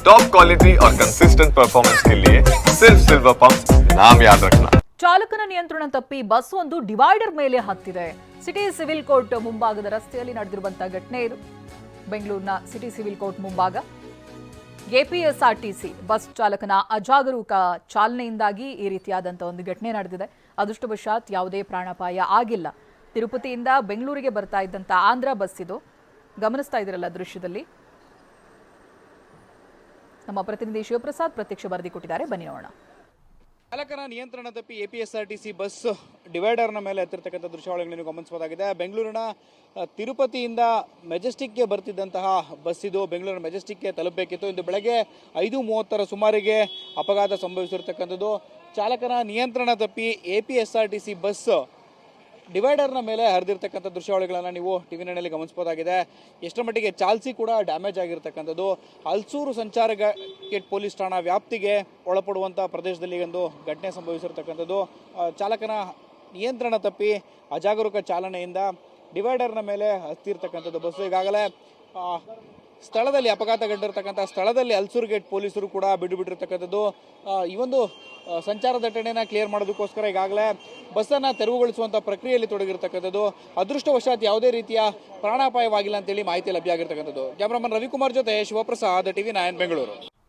Top quality और consistent performance के लिए सिर्फ सिल्वर पंप नाम याद रखना ಚಾಲಕನ ನಿಯಂತ್ರಣ ತಪ್ಪಿ ಬಸ್ ಒಂದು ಡಿವೈಡರ್ ಮೇಲೆ ಹತ್ತಿದೆ ಸಿಟಿ ಸಿವಿಲ್ ಕೋರ್ಟ್ ಮುಂಭಾಗದ ರಸ್ತೆಯಲ್ಲಿ ನಡೆದಿರುವಂತಹ ಘಟನೆ ಇದು ಬೆಂಗಳೂರಿನ ಸಿಟಿ ಸಿವಿಲ್ ಕೋರ್ಟ್ ಮುಂಭಾಗ ಎಪಿಎಸ್ಆರ್ಟಿಸಿ ಬಸ್ ಚಾಲಕನ ಅಜಾಗರೂಕ ಚಾಲನೆಯಿಂದಾಗಿ ಈ ರೀತಿಯಾದಂತಹ ಒಂದು ಘಟನೆ ನಡೆದಿದೆ ಅದೃಷ್ಟವಶಾತ್ ಯಾವುದೇ ಪ್ರಾಣಾಪಾಯ ಆಗಿಲ್ಲ ತಿರುಪತಿಯಿಂದ ಬೆಂಗಳೂರಿಗೆ ಬರ್ತಾ ಇದ್ದಂಥ ಆಂಧ್ರ ಬಸ್ ಇದು ಗಮನಿಸ್ತಾ ಇದ್ದೀರಲ್ಲ ದೃಶ್ಯದಲ್ಲಿ ನಮ್ಮ ಪ್ರತಿನಿಧಿ ಶಿವಪ್ರಸಾದ್ ಪ್ರತ್ಯಕ್ಷ ವರದಿ ಕೊಟ್ಟಿದ್ದಾರೆ. ಬನ್ನಿ ನೋಡೋಣ. ಚಾಲಕನ ನಿಯಂತ್ರಣ ತಪ್ಪಿ A P S R T C bus ಡಿವೈಡರ್ನ ಮೇಲೆ ಹತ್ತಿರ್ತಕ್ಕಂಥ ದೃಶ್ಯಾವಳಿಗಳನ್ನು ಗಮನಿಸಬಹುದಾಗಿದೆ. ಬೆಂಗಳೂರಿನ ತಿರುಪತಿಯಿಂದ ಮೆಜೆಸ್ಟಿಕ್ಗೆ ಬರ್ತಿದ್ದಂತಹ ಬಸ್ ಇದು. ಬೆಂಗಳೂರಿನ ಮೆಜೆಸ್ಟಿಕ್ಗೆ ತಲುಪಬೇಕಿತ್ತು. ಇಂದು ಬೆಳಗ್ಗೆ ಐದು ಮೂವತ್ತರ ಸುಮಾರಿಗೆ ಅಪಘಾತ ಸಂಭವಿಸಿರ್ತಕ್ಕಂಥದ್ದು. ಚಾಲಕನ ನಿಯಂತ್ರಣ ತಪ್ಪಿ A P S R T C bus ಡಿವೈಡರ್ನ ಮೇಲೆ ಹರಿದಿರ್ತಕ್ಕಂಥ ದೃಶ್ಯಾವಳಿಗಳನ್ನು ನೀವು ಟಿ ವಿ ನೈನಲ್ಲಿ ಗಮನಿಸ್ಬೋದಾಗಿದೆ ಎಷ್ಟರ ಮಟ್ಟಿಗೆ ಚಾಲ್ಸಿ ಕೂಡ ಡ್ಯಾಮೇಜ್ ಆಗಿರ್ತಕ್ಕಂಥದ್ದು. ಹಲ್ಸೂರು ಸಂಚಾರ ಗೇಟ್ ಪೊಲೀಸ್ ಠಾಣಾ ವ್ಯಾಪ್ತಿಗೆ ಒಳಪಡುವಂಥ ಪ್ರದೇಶದಲ್ಲಿ ಒಂದು ಘಟನೆ ಸಂಭವಿಸಿರ್ತಕ್ಕಂಥದ್ದು. ಚಾಲಕನ ನಿಯಂತ್ರಣ ತಪ್ಪಿ ಅಜಾಗರೂಕ ಚಾಲನೆಯಿಂದ ಡಿವೈಡರ್ನ ಮೇಲೆ ಹತ್ತಿರ್ತಕ್ಕಂಥದ್ದು. ಬಸ್ಸು ಈಗಾಗಲೇ ಸ್ಥಳದಲ್ಲಿ ಅಪಘಾತಗೊಂಡಿರ್ತಕ್ಕಂಥ ಸ್ಥಳದಲ್ಲಿ ಅಲ್ಸೂರ್ ಗೇಟ್ ಪೊಲೀಸರು ಕೂಡ ಬಿಡು ಬಿಟ್ಟಿರ್ತಕ್ಕಂಥದ್ದು ಈ ಒಂದು ಸಂಚಾರ ದಟ್ಟಣೆನ ಕ್ಲಿಯರ್ ಮಾಡೋದಕ್ಕೋಸ್ಕರ ಈಗಾಗಲೇ ಬಸ್ಸನ್ನು ತೆರವುಗೊಳಿಸುವಂಥ ಪ್ರಕ್ರಿಯೆಯಲ್ಲಿ ತೊಡಗಿರ್ತಕ್ಕಂಥದ್ದು. ಅದೃಷ್ಟವಶಾತ್ ಯಾವುದೇ ರೀತಿಯ ಪ್ರಾಣಾಪಾಯವಾಗಿಲ್ಲ ಅಂತೇಳಿ ಮಾಹಿತಿ ಲಭ್ಯ ಆಗಿರ್ತಕ್ಕಂಥದ್ದು. ಕ್ಯಾಮ್ರಾಮನ್ ರವಿಕುಮಾರ್ ಜೊತೆ ಶಿವಪ್ರಸಾದ್ ಟಿವಿ ನೈನ್ ಬೆಂಗಳೂರು.